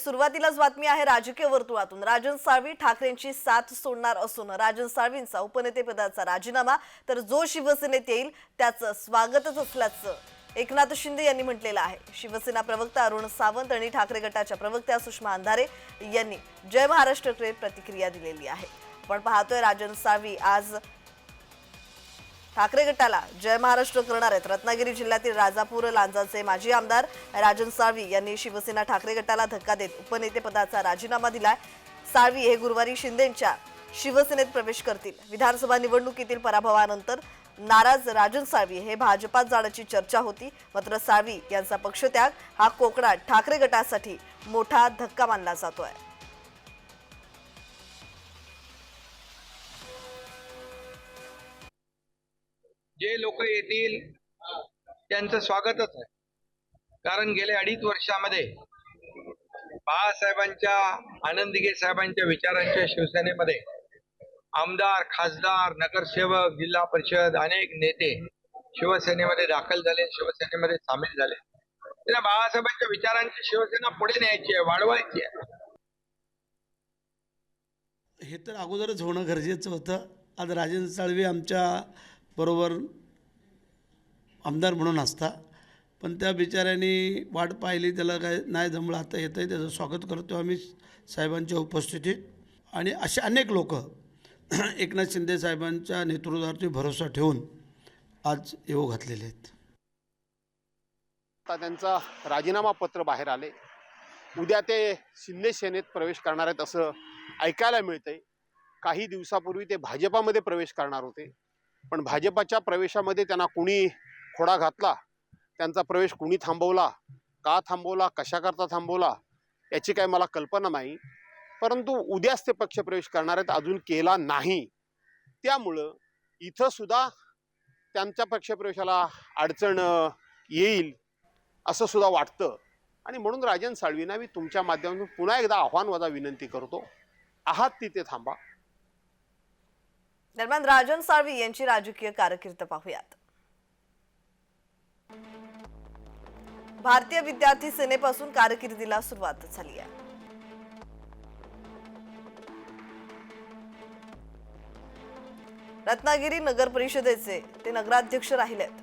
सुरुवातीलाच बातमी आहे राजकीय वर्तुळातून. राजन साळवी ठाकरेंची साथ सोडणार असून राजन साळवींचा उपनेतेपदाचा राजीनामा तर जो शिवसेनेत येईल त्याचं स्वागतच असल्याचं एकनाथ शिंदे यांनी म्हटलेलं आहे. शिवसेना प्रवक्ता अरुण सावंत आणि ठाकरे गटाच्या प्रवक्त्या सुषमा अंधारे यांनी जय महाराष्ट्रकडे प्रतिक्रिया दिलेली आहे. आपण पाहतोय राजन साळवी आज ठाकरे गटाला जय महाराष्ट्र करणार आहेत. रत्नागिरी जिल्ह्यातील राजापूर लांजाचे माजी आमदार राजन साळवी यांनी शिवसेना ठाकरे गटाला धक्का देत उपनेतेपदाचा राजीनामा दिलाय. साळवी हे गुरुवारी शिंदेच्या शिवसेनेत प्रवेश करतील. विधानसभा निवडणुकीतील पराभवानंतर नाराज राजन साळवी हे भाजपात जाण्याची चर्चा होती. मात्र साळवी यांचा पक्षत्याग हा कोकणात ठाकरे गटासाठी मोठा धक्का मानला जातोय. जे लोक येतील त्यांचं स्वागतच आहे. कारण गेल्या अडीच वर्षामध्ये बाळासाहेबांच्या आनंदगे साहेबांच्या विचारांच्या शिवसेनेमध्ये आमदार खासदार नगरसेवक जिल्हा परिषद अनेक नेते शिवसेनेमध्ये दाखल झाले शिवसेनेमध्ये सामील झाले. त्यांना बाळासाहेबांच्या विचारांची शिवसेना पुढे न्यायची आहे वाढवायची आहे. हे तर अगोदरच होणं गरजेचं होतं. आज राजेंद्र साळवी आमच्या बरोबर आमदार म्हणून असता. पण त्या बिचाऱ्यांनी वाट पाहिली त्याला काय नाही जमलं आता येतं आहे त्याचं स्वागत करतो आम्ही साहेबांच्या उपस्थितीत. आणि असे अनेक लोक एकनाथ शिंदे साहेबांच्या नेतृत्वावरती भरोसा ठेवून आज येऊ घातलेले आहेत. आता त्यांचा राजीनामा पत्र बाहेर आले. उद्या ते शिंदे सेनेत प्रवेश करणार आहेत असं ऐकायला मिळतंय. काही दिवसापूर्वी ते भाजपामध्ये प्रवेश करणार होते. पण भाजपाच्या प्रवेशामध्ये त्यांना कुणी खोडा घातला त्यांचा प्रवेश कुणी थांबवला का थांबवला कशाकरता थांबवला याची काही मला कल्पना नाही. परंतु उद्याच ते पक्षप्रवेश करणार आहेत अजून केला नाही. त्यामुळं इथं सुद्धा त्यांच्या पक्षप्रवेशाला अडचण येईल असं सुद्धा वाटतं. आणि म्हणून राजन साळवींना मी तुमच्या माध्यमातून पुन्हा एकदा आव्हान वजा विनंती करतो. आहात तिथे थांबा. दरम्यान राजन साळवी यांची राजकीय कारकीर्द पाहूयात. भारतीय विद्यार्थी सेनेपासून कारकिर्दीला सुरुवात झाली आहे. रत्नागिरी नगर परिषदेचे ते नगराध्यक्ष राहिलेत.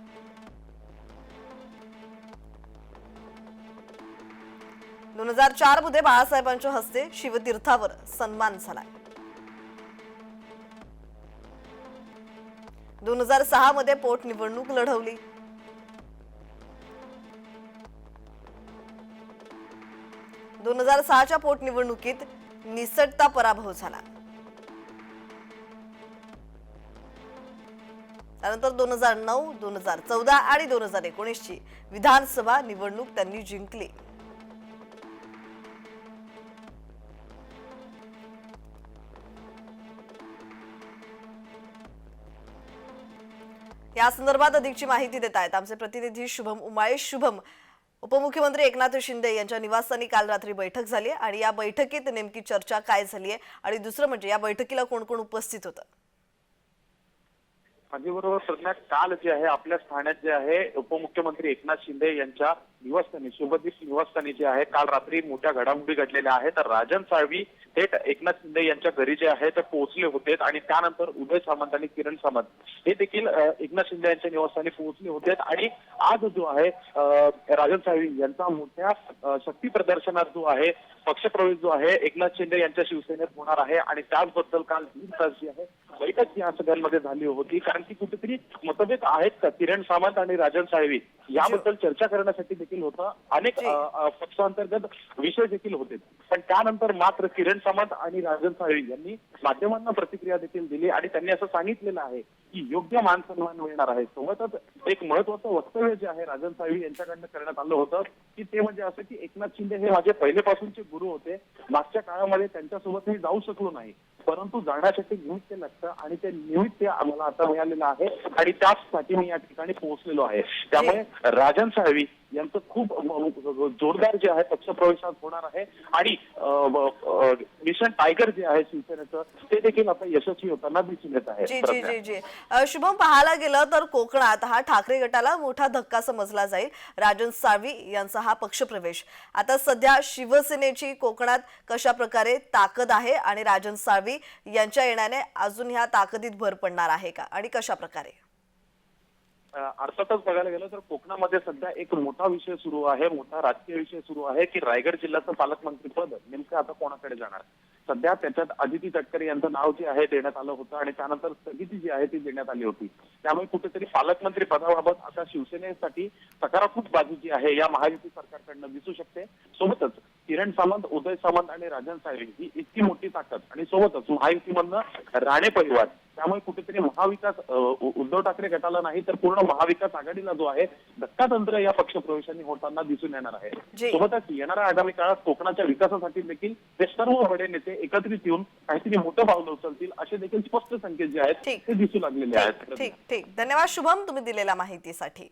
दोन हजार चारमध्ये बाळासाहेबांच्या हस्ते शिवतीर्थावर सन्मान झालाय. दोन हजार सहा मध्ये पोटनिवडणूक लढवली. दोन हजार सहाच्या पोटनिवडणुकीत निसटता पराभव झाला. त्यानंतर दोन हजार नऊ दोन हजार चौदा आणि दोन हजार एकोणीसची विधानसभा निवडणूक त्यांनी जिंकली. या संदर्भात अधिकची माहिती देत आहेत आमचे प्रतिनिधी शुभम उमाळे. शुभम उपमुख्यमंत्री एकनाथ शिंदे यांच्या निवासस्थानी काल रात्री बैठक झाली आणि या बैठकीत नेमकी चर्चा काय झाली आहे आणि दुसरं म्हणजे या बैठकीला कोण कोण उपस्थित होतं? माझ्याबरोबर प्रज्ञा काल जे आहे आपल्या ठाण्यात जे आहे उपमुख्यमंत्री एकनाथ शिंदे यांच्या निवासस्थानी शुभदीप निवासस्थानी जे आहे काल रात्री मोठ्या घडामोडी घडलेल्या आहेत. तर राजन साळवी थेट एकनाथ शिंदे यांच्या घरी जे आहे ते पोहोचले होते आणि त्यानंतर उदय सामंत आणि किरण सामंत हे देखील एकनाथ शिंदे यांच्या निवासस्थानी पोहोचले होते. आणि आज जो आहे राजन साळवी यांचा मोठ्या शक्ती प्रदर्शनात जो आहे पक्षप्रवेश जो आहे एकनाथ शिंदे यांच्या शिवसेनेत होणार आहे. आणि त्याचबद्दल काल तीन तास जी आहे बैठक या सगळ्यांमध्ये झाली होती कारण की कुठेतरी मतभेद आहेत का? किरण सामंत आणि राजन साळवी याबद्दल चर्चा करण्यासाठी देखील होतं. अनेक पक्षांतर्गत विषय देखील होते. पण त्यानंतर मात्र किरण सामंत आणि राजन साळवी यांनी माध्यमांना प्रतिक्रिया देखील दिली आणि त्यांनी असं सांगितलेलं आहे की योग्य मान सन्मान मिळणार आहे. सोबतच एक महत्वाचं वक्तव्य जे आहे राजन साळवी यांच्याकडनं करण्यात आलं होतं की ते म्हणजे असं की एकनाथ शिंदे हे माझे पहिलेपासूनचे गुरु होते. मागच्या काळामध्ये त्यांच्यासोबत मी जाऊ शकलो नाही. परंतु जाण्यासाठी निमित्त लागतं आणि ते निमित्त आम्हाला आता मिळालेलं आहे आणि त्याचसाठी मी या ठिकाणी पोहोचलेलो आहे. त्यामुळे राजन साळवी यांचं खूप जोरदार जे आहे पक्षप्रवेशात होणार आहे आणि मिशन टायगर जे आहे शिवसेनेचं ते देखील आता यशस्वी होताना दिसून येत आहे. जी जी. जी जी. अ, शुभम पाहायला गेलं तर कोकणात हा ठाकरे गटाला मोठा धक्का समजला जाईल. राजन साळवी यांचा हा पक्षप्रवेश. आता सध्या शिवसेनेची कोकणात कशा प्रकारे ताकद आहे आणि राजन साळवी यांच्या येण्याने अजून ह्या ताकदीत भर पडणार आहे का? आणि कशा प्रकारे अर्थातच बघायला गेलं तर कोकणामध्ये सध्या एक मोठा विषय सुरू आहे मोठा राजकीय विषय सुरू आहे की रायगड जिल्ह्याचं पालकमंत्रीपद नेमकं आता कोणाकडे जाणार? सध्या त्याच्यात अदिती तटकरे यांचं नाव जे आहे देण्यात आलं होतं आणि त्यानंतर स्थगिती जी आहे ती देण्यात आली होती. त्यामुळे कुठेतरी पालकमंत्री पदाबाबत आता शिवसेनेसाठी सकारात्मक बाजू जी आहे या महायुती सरकारकडनं दिसू शकते. सोबतच किरण सामंत उदय सामंत आणि राजन साळवी ही इतकी मोठी ताकद आणि सोबतच महायुतीमधनं राणे परिवार त्यामुळे कुठेतरी महाविकास उद्धव ठाकरे गटाला नाही तर पूर्ण महाविकास आघाडीला जो आहे धक्कातंत्र या पक्षप्रवेशांनी होताना दिसून येणार आहे. सोबतच येणाऱ्या आगामी काळात कोकणाच्या विकासासाठी देखील ते सर्व बडे नेते एकत्रित येऊन काहीतरी मोठं पावलं उचलतील असे देखील स्पष्ट संकेत जे आहेत. ते दिसू लागलेले आहेत ठीक ठीक ठीक धन्यवाद शुभम तुम्ही दिलेल्या माहितीसाठी